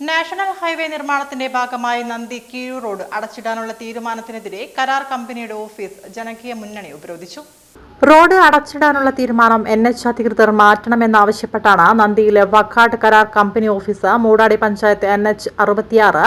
National highway നിർമ്മാണത്തിന്റെ ഭാഗമായി നന്ദി കീഴൂർ റോഡ് അടച്ചിടാനുള്ള തീരുമാനത്തിനെതിരെ കരാർ കമ്പനിയുടെ ഓഫീസ് ജനകീയ മുന്നണി ഉപരോധിച്ചു. റോഡ് അടച്ചിടാനുള്ള തീരുമാനം എൻ എച്ച് അധികൃതർ മാറ്റണമെന്നാവശ്യപ്പെട്ടാണ് നന്ദിയിലെ വക്കാട് കരാർ company office Moodadi panchayat N H അറുപത്തിയാറ്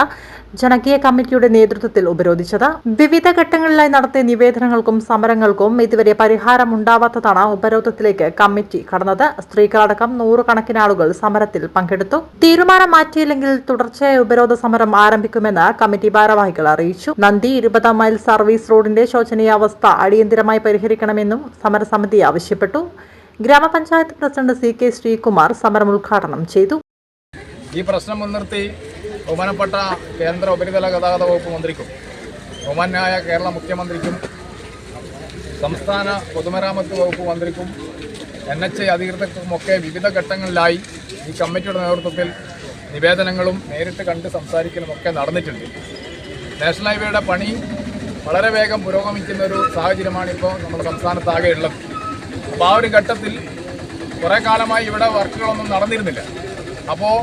ജനകീയ കമ്മിറ്റിയുടെ നേതൃത്വത്തിൽ ഉപരോധിച്ചത്. വിവിധ ഘട്ടങ്ങളിലായി നടത്തിയ നിവേദനങ്ങൾക്കും സമരങ്ങൾക്കും ഇതുവരെ പരിഹാരം ഉണ്ടാവാത്തതാണ് ഉപരോധത്തിലേക്ക് കമ്മിറ്റി കടന്നത്. സ്ത്രീകളടക്കം നൂറുകണക്കിന് ആളുകൾ സമരത്തിൽ പങ്കെടുത്തു. തീരുമാനം മാറ്റിയില്ലെങ്കിൽ തുടർച്ചയായ ഉപരോധ സമരം ആരംഭിക്കുമെന്ന് കമ്മിറ്റി ഭാരവാഹികൾ അറിയിച്ചു. നന്ദി ഇരുപതാം മൈൽ സർവീസ് റോഡിന്റെ ശോചനീയാവസ്ഥ അടിയന്തിരമായി പരിഹരിക്കണമെന്നും സമരസമിതി ആവശ്യപ്പെട്ടു. ഗ്രാമപഞ്ചായത്ത് പ്രസിഡന്റ് സി കെ ശ്രീകുമാർ സമരം ഉദ്ഘാടനം ചെയ്തു. ഈ പ്രശ്നം മുൻനിർത്തി ബഹുമാനപ്പെട്ട കേന്ദ്ര ഉപരിതല ഗതാഗത വകുപ്പ് മന്ത്രിക്കും ബഹുമാനായ കേരള മുഖ്യമന്ത്രിക്കും സംസ്ഥാന പൊതുമരാമത്ത് വകുപ്പ് മന്ത്രിക്കും എൻ എച്ച് ഐ അധികൃതർക്കുമൊക്കെ വിവിധ ഘട്ടങ്ങളിലായി ഈ കമ്മിറ്റിയുടെ നേതൃത്വത്തിൽ നിവേദനങ്ങളും നേരിട്ട് കണ്ട് സംസാരിക്കലും ഒക്കെ നടന്നിട്ടുണ്ട്. നാഷണൽ ഹൈവേയുടെ പണി വളരെ വേഗം പുരോഗമിക്കുന്ന ഒരു സാഹചര്യമാണ് ഇപ്പോൾ നമ്മുടെ സംസ്ഥാനത്താകെ ഉള്ളത് അപ്പോൾ ആ ഒരു ഘട്ടത്തിൽ കുറേ കാലമായി ഇവിടെ വർക്കുകളൊന്നും നടന്നിരുന്നില്ല. അപ്പോൾ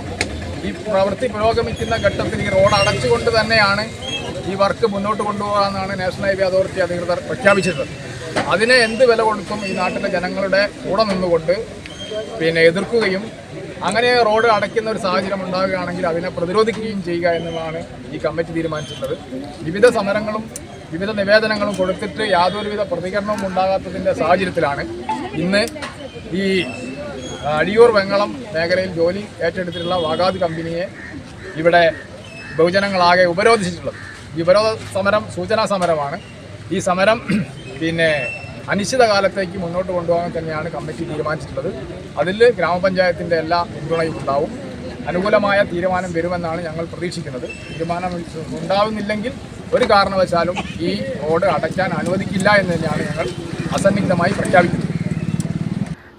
ഈ പ്രവൃത്തി പുരോഗമിക്കുന്ന ഘട്ടത്തിൽ ഈ റോഡ് അടച്ചുകൊണ്ട് തന്നെയാണ് ഈ വർക്ക് മുന്നോട്ട് കൊണ്ടുപോകാമെന്നാണ് നാഷണൽ ഹൈവേ അതോറിറ്റി അധികൃതർ പ്രഖ്യാപിച്ചത്. അതിനെ എന്ത് വില കൊടുത്തും ഈ നാട്ടിലെ ജനങ്ങളുടെ കൂടെ നിന്നുകൊണ്ട് പിന്നെ എതിർക്കുകയും അങ്ങനെ റോഡ് അടയ്ക്കുന്ന ഒരു സാഹചര്യം ഉണ്ടാവുകയാണെങ്കിൽ അതിനെ പ്രതിരോധിക്കുകയും ചെയ്യുക എന്നതാണ് ഈ കമ്മിറ്റി തീരുമാനിച്ചിട്ടുള്ളത്. വിവിധ സമരങ്ങളും വിവിധ നിവേദനങ്ങളും കൊടുത്തിട്ട് യാതൊരുവിധ പ്രതികരണവും ഉണ്ടാകാത്തതിന്റെ സാഹചര്യത്തിലാണ് ഇന്ന് ഈ അടിയൂർ വെങ്ങളം മേഖലയിൽ ജോലി ഏറ്റെടുത്തിട്ടുള്ള വാഗാദ് കമ്പനിയെ ഇവിടെ ബഹുജനങ്ങളാകെ ഉപരോധിച്ചിട്ടുള്ളത്. ഈ ഉപരോധ സമരം സൂചനാ സമരമാണ്. ഈ സമരം പിന്നെ അനിശ്ചിതകാലത്തേക്ക് മുന്നോട്ട് കൊണ്ടുപോകാൻ തന്നെയാണ് കമ്മിറ്റി തീരുമാനിച്ചിട്ടുള്ളത്. അതിൽ ഗ്രാമപഞ്ചായത്തിന്റെ എല്ലാ പിന്തുണയും ഉണ്ടാവും. അനുകൂലമായ തീരുമാനം വരുമെന്നാണ് ഞങ്ങൾ പ്രതീക്ഷിക്കുന്നത്. തീരുമാനം ഉണ്ടാവുന്നില്ലെങ്കിൽ ഒരു കാരണവശാലും ഈ റോഡ് അടയ്ക്കാൻ അനുവദിക്കില്ല എന്ന് തന്നെയാണ് ഞങ്ങൾ അസന്നിഗ്ധമായി പ്രഖ്യാപിക്കുന്നത്.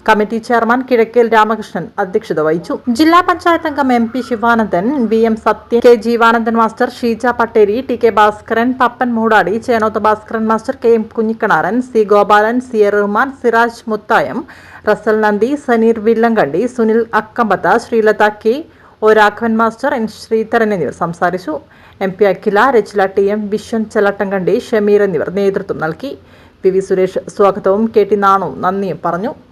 കമ്മിറ്റി ചെയർമാൻ കിഴക്കേൽ രാമകൃഷ്ണൻ അധ്യക്ഷത വഹിച്ചു. ജില്ലാ പഞ്ചായത്ത് അംഗം M P Sivanandan V M Sathyan K Jeevanandan master Sheeja Patteri T K Bhaskaran Pappan Moodadi Chenoth Bhaskaran master K M Kunhikannaran C Gopalan C A Rahman Siraj Muthayam Rasal Nandi Saneer Villankandi Sunil Akkampatha Sreelatha K O Raghavan master N Sreedharan എന്നിവർ സംസാരിച്ചു. M P Akhila Rachila T M Viswan Chelattankandi Shameer എന്നിവർ നേതൃത്വം നൽകി. P V Suresh സ്വാഗതവും K T നാണുവും നന്ദിയും പറഞ്ഞു.